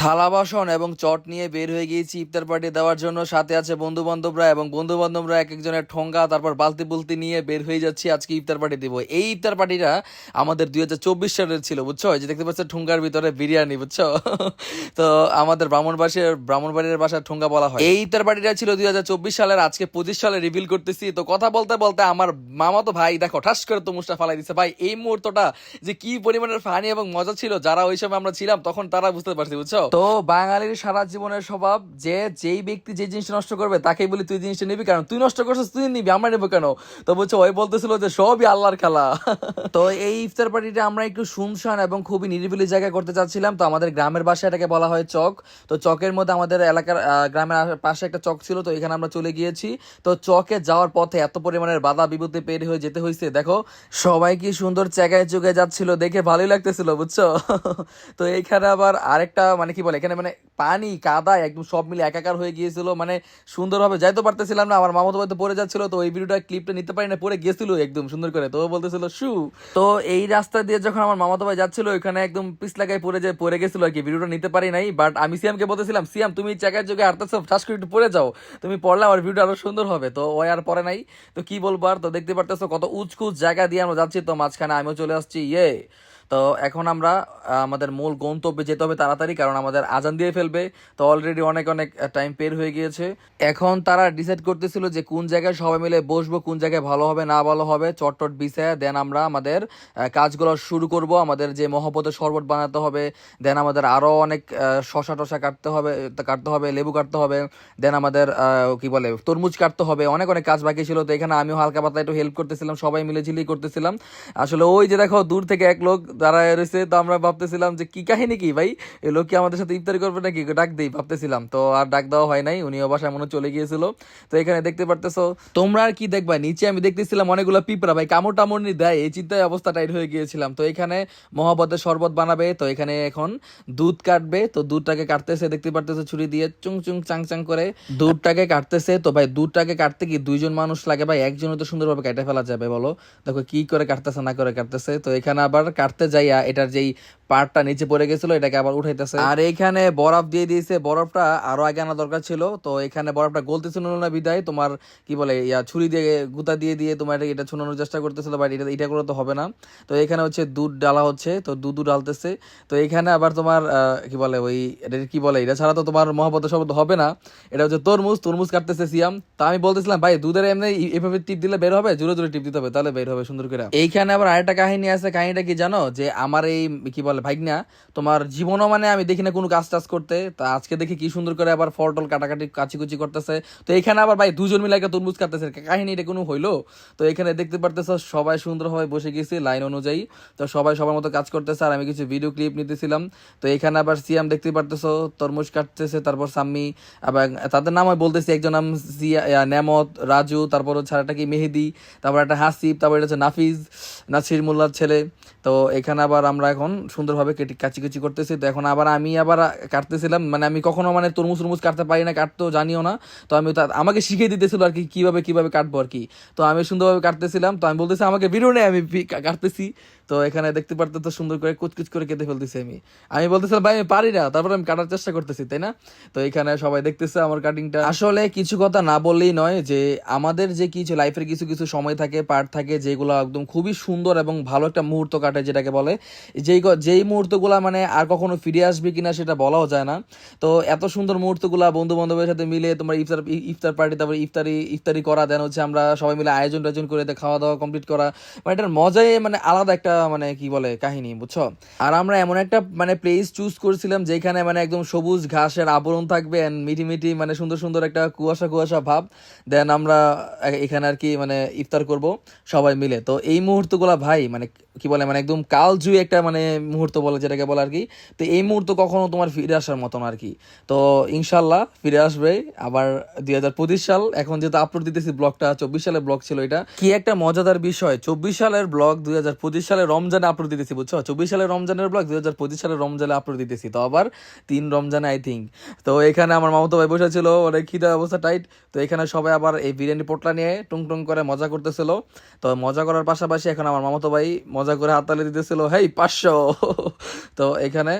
থালা বাসন এবং চট নিয়ে বের হয়ে গিয়েছি ইফতার পার্টি দেওয়ার জন্য। সাথে আছে বন্ধু বান্ধবরা এবং বন্ধু বান্ধবরা এক একজনের ঠোঙ্গা, তারপর বালতি বুলতি নিয়ে বের হয়ে যাচ্ছি। আজকে ইফতার পার্টি দিব। এই ইফতার পার্টিটা আমাদের দুই হাজার চব্বিশ সালের ছিল, বুঝছ? যে দেখতে পাচ্ছ, ঠোঙ্গার ভিতরে বিরিয়ানি, বুঝছ? তো আমাদের ব্রাহ্মণবাসীর ব্রাহ্মণবাড়ির বাসার ঠোঙ্গা বলা হয়। এই ইফতার পার্টিটা ছিল দুই হাজার চব্বিশ সালের, আজকে পঁচিশ সালে রিভিল করতেছি। তো কথা বলতে বলতে আমার মামা তো ভাই, দেখো, ঠাস করে তো মুখটা ফালাই দিছে। ভাই, এই মুহূর্তটা যে কি পরিমাণের ফানি এবং মজা ছিল, যারা ওই সময় আমরা ছিলাম, তখন তারা বুঝতে পারছি, বুঝছ? তো বাঙালির সারা জীবনের স্বভাব, যে যেই ব্যক্তি যে জিনিস নষ্ট করবে, তাকেই বলি তুই জিনিসটা নিবি কারণ তুই নষ্ট করছিস, তুই নিবি, আমরা নেব কেন? তো বলছো, ওই বলতেছিল যে সবই আল্লাহর খেলা। তো এই ইফতার পার্টিটা আমরা একটু শুনশান এবং খুবই নিরিবিলি জায়গায় করতে চাচ্ছিলাম। তো আমাদের গ্রামের বাসায় এটাকে বলা হয় চক। তো চকের মধ্যে আমাদের এলাকার গ্রামের পাশে একটা চক ছিল, তো এখানে আমরা চলে গিয়েছি। তো চকে যাওয়ার পথে এত পরিমাণের বাধা বিপত্তি পের হয়ে যেতে হয়েছে দেখো, সবাই কি সুন্দর জায়গায় চুকে যাচ্ছিল, দেখে ভালোই লাগতেছিল, বুঝছ? তো এইখানে আবার আরেকটা মানে কি বলে, এখানে মানে পানি, কাদা একদম সব মিলে একাকার হয়ে গিয়েছিল। মানে সুন্দরভাবে যাইতে পারতেছিলাম না, আমার মামাতো ভাই তো পড়ে যাচ্ছিল, তো এই ভিডিওটা, ক্লিপটা নিতে পারি না পরে গেছিল একদম সুন্দর করে। তো বলতেছিল, শু। তো এই রাস্তা দিয়ে যখন আমার মামাতো ভাই যাচ্ছিল, ওইখানে একদম পিস পড়ে যায় পড়ে গেছিল আর কি, ভিডিওটা নিতে পারি নাই বাট আমি সিয়ামকে বলতেছিলাম, সিয়াম, তুমি জায়গায় যোগে হাঁটতেছো, ঠাস করে একটু পড়ে যাও, তুমি পড়লে আমার ভিডিও আরও সুন্দর হবে। তো ও আর পরে নাই। তো কি বলব আর, তো দেখতে পারতেছো কত উঁচকুচ জায়গা দিয়ে আমরা যাচ্ছি, তো মাঝখানে আমিও চলে আসছি ইয়ে। তো এখন আমরা আমাদের মূল গন্তব্যে যেতে হবে তাড়াতাড়ি, কারণ আমাদের আজান দিয়ে ফেলবে। তো অলরেডি অনেক অনেক টাইম পের হয়ে গিয়েছে। এখন তারা ডিসাইড করতেছিল যে কোন জায়গায় সবাই মিলে বসবো, কোন জায়গায় ভালো হবে, না ভালো হবে। চটটট বিছায় দেন আমরা আমাদের কাজগুলো শুরু করব। আমাদের যে মহব্বতের শরবত বানাতে হবে দেন আমাদের আরও অনেক শশা টশা কাটতে হবে কাটতে হবে, লেবু কাটতে হবে দেন আমাদের কি বলে, তরমুজ কাটতে হবে। অনেক অনেক কাজ বাকি ছিল, তো এখানে আমিও হালকা পাতলা একটু হেল্প করতেছিলাম, সবাই মিলে ঝিলি করতেছিলাম। আসলে ওই যে দেখো, দূর থেকে এক লোক দাঁড়ায় রয়েছে, তো আমরা ভাবতেছিলাম যে কি কাহিনী কি ভাই? এই লোক কি আমাদের সাথে ইফতারি করবে নাকি? ডাক দেই, ভাবতেছিলাম। তো আর ডাক দেওয়া হয় নাই, উনিও বাসায় মনে চলে গিয়েছিল। তো এখানে দেখতে পারতেছো, তোমরা আর কি দেখবা? নিচে আমি দেখতেছিলাম অনেকগুলো পিঁপড়া ভাই, কামড় টামড় নি দেয়, এই চিন্তায় অবস্থা টাইট হয়ে গিয়েছিলাম। তো এখানে মহাবতের শরবত বানাবে, তো এখানে এখন দুধ কাটবে, তো দুধটাকে কাটতেছে, দেখতে পারতেছে ছুরি দিয়ে চুং চুং চাং চাং করে। দুধটাকে কাটতেছে, তো ভাই দুধটাকে কাটতে কি দুইজন মানুষ লাগে ভাই? একজনও তো সুন্দরভাবে কেটে ফেলা যাবে, বলো। দেখো কি করে কাটতেছে, না করে কাটতেছে। তো এখানে আবার কাটতে যাইয়া এটার যেই পার্টটা নিচে পড়ে গেছিল এটাকে আবার উঠাইতেছে। আর এইখানে বরফ দিয়ে দিয়েছে বরফটা আরও আগে আনা দরকার ছিল তো এখানে বরফটা গলতেছিল না বিদায় তোমার কি বলে ইয়া ছুরি দিয়ে গুতা দিয়ে দিয়ে তোমার এটা- এটা ছুনানোর চেষ্টা করতেছিল বাট এটা এটা করে তো হবে না। তো এখানে হচ্ছে দুধ ডালা হচ্ছে তো দুধ ডালতেছে। তো এখানে আবার তোমার কি বলে ওই এটা কি বলে এটা ছাড়া তো তোমার মহাবত শব্দ হবে না। এটা হচ্ছে তরমুজ তরমুজ কাটতেছে সিয়াম। তা আমি বলতেছিলাম ভাই দুধের এমনি এভাবে টিপ দিলে বের হবে? জোরে জোরে টিপ দিতে হবে তাহলে বের হবে সুন্দর করে। এইখানে আবার আরেকটা কাহিনী আছে কাহিনীটা কি জানো? যে আমার এই কি বলে ভাইগনা, তোমার জীবনও মানে আমি দেখি না কোনো কাজ টাজ করতে। তা আজকে দেখি কি সুন্দর করে আবার ফল টল কাটাকাটি, কাচিকুচি করতেছে। তো এখানে আবার ভাই দুজন মিলে একটা তরমুজ কাটতেছে। কাহিনী এটা কোনো হইল? তো এখানে দেখতে পারতেছো সবাই সুন্দরভাবে বসে গেছি লাইন অনুযায়ী। তো সবাই সবার মতো কাজ করতেছে আর আমি কিছু ভিডিও ক্লিপ নিতেছিলাম। তো এখানে আবার সিয়াম দেখতে পারতেছো, তরমুজ কাটতেছে, তারপর সাম্মি আবার তাদের নাম আমি বলতেছি একজন নাম সিয়া নেমত, রাজু, তারপর হচ্ছে আরেকটা কি, মেহেদি, তারপর একটা হাসিব, তারপর এটা হচ্ছে নাফিজ, নাসির মোল্লার ছেলে। তো এখানে আবার আমরা এখন সুন্দরভাবে কেটে কাচিকুচি করতেছি। তো এখন আবার আমি আবার কাটতেছিলাম। মানে আমি কখনো মানে তরমুজ তরমুজ কাটতে পারি না, কাটতেও জানিও না। তো আমি আমাকে শিখিয়ে দিতেছিল আর কি কীভাবে কীভাবে কাটবো আর কি। তো আমি সুন্দরভাবে কাটতেছিলাম। তো আমি বলতেছি, আমাকে নেই, আমি কাটতেছি। তো এখানে দেখতে পারতে তো সুন্দর করে কুচকুচ করে কেটে ফেলতেছি আমি। আমি বলতেছিলাম, ভাই, আমি পারি না। তারপর আমি কাটার চেষ্টা করতেছি, তাই না? তো এখানে সবাই দেখতেছে আমার কাটিংটা আসলে কিছু কথা না বললেই নয় যে, আমাদের যে কিছু লাইফের কিছু কিছু সময় থাকে পার্ট থাকে, যেগুলো একদম খুবই সুন্দর এবং ভালো একটা মুহূর্ত কাটে, যেটাকে বলে। যেই যেই মুহূর্তগুলো মানে আর কখনো ফিরে আসবে কিনা সেটা বলাও যায় না। তো এত সুন্দর মুহূর্তগুলো বন্ধু বান্ধবের সাথে মিলে তোমার ইফতার ইফতার পার্টি তারপর ইফতারি ইফতারি করা, দেন হচ্ছে আমরা সবাই মিলে আয়োজন টায়োজন করে খাওয়া দাওয়া কমপ্লিট করা। মানে এটার মজাই মানে আলাদা একটা মানে কি বলে, কাহিনী, বুঝছ? আর আমরা এমন একটা মানে প্লেস চুজ করেছিলাম যেখানে মানে একদম সবুজ ঘাসের আবরণ থাকবে মিটি মিটি মানে সুন্দর সুন্দর একটা কুয়াশা কুয়াশা ভাব। দেন আমরা এখানে আর কি মানে ইফতার করব সবাই মিলে। তো এই মুহূর্তগুলো ভাই মানে কি বলে মানে একদম কালজুই একটা মানে মুহূর্ত বলে যেটাকে বলে আর কি। তো এই মুহূর্ত কখনো তোমার ফিরে আসার মতন আর কি। তো ইনশাল্লাহ ফিরে আসবে। আবার দুই হাজার পঁচিশ সাল, এখন যেহেতু আপলোড দিতেছি ব্লগটা, চব্বিশ সালের ব্লগ ছিল এটা। কি একটা মজাদার বিষয়, চব্বিশ সালের ব্লগ দুই হাজার পঁচিশ সালে রমজানে আপলোড দিতেছি, বুঝছ? চব্বিশ সালের রমজানের ব্লগ দুই হাজার পঁচিশ সালের রমজানে আপলোড দিতেছি। তো আবার তিন রমজানে আই থিঙ্ক তো এখানে আমার মামাতো ভাই বসে ছিল অনেক খিদে অবস্থা টাইট তো এখানে সবাই আবার এই বিরিয়ানি পোটলা নিয়ে টুং টুং করে মজা করতেছিল। তো মজা করার পাশাপাশি এখন আমার মামাতো ভাই মজা করে হাততালি দিতেছিল হেই পাঁচশো। তো এখানে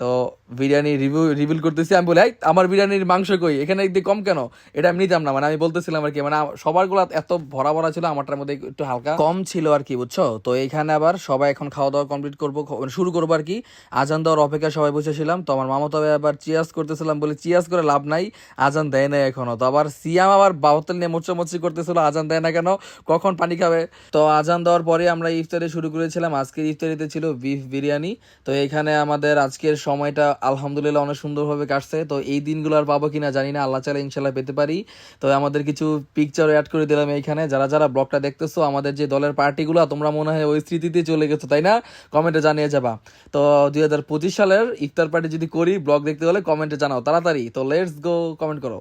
তো বিরিয়ানি রিভিউ রিভিল করতেছি আমি বলি "এই, আমার বিরিয়ানির মাংস কই? এখানে একদিকে কম কেন? এটা আমি নিতাম না মানে আমি বলতেছিলাম আর কি মানে সবারগুলা এত ভরা ভরা ছিল আমারটার মধ্যে একটু হালকা। কম ছিল আর কি বুঝছ? তো এখানে আবার সবাই এখন খাওয়া দাওয়া কমপ্লিট করব মানে শুরু করব আর কি। আজান দেওয়ার অপেক্ষা সবাই বসেছিলাম তো আমার মামা তবে আবার চিয়াস করতেছিলাম বলে চিয়াস করে লাভ নাই আজান দেয় না এখনও। তো আবার সিয়াম আবার বাবতল নিয়ে মোচামুচি করতেছিল আজান দেয় না কেন? কখন পানি খাবে? তো আজান দেওয়ার পরে আমরা ইফতারি শুরু করেছিলাম আজকের ইফতারিতে ছিল বিফ বিরিয়ানি। তো এখানে আমাদের আজকের সময়টা আলহামদুলিল্লাহ অনেক সুন্দরভাবে কাটছে। তো এই দিনগুলো আর পাবো কিনা জানি না, আল্লাহ চাইলে ইনশাল্লাহ পেতে পারি। তো আমাদের কিছু পিকচার অ্যাড করে দিলাম এইখানে। যারা যারা ব্লগটা দেখতেছো, আমাদের যে দলের পার্টিগুলো তোমরা মনে হয় ওই স্মৃতিতে চলে গেছো, তাই না? কমেন্টে জানিয়ে যাবা। তো দুই হাজার পঁচিশ সালের ইফতার পার্টি যদি করি, ব্লগ দেখতে হলে কমেন্টে জানাও, তাড়াতাড়ি। তো লেটস গো কমেন্ট করো।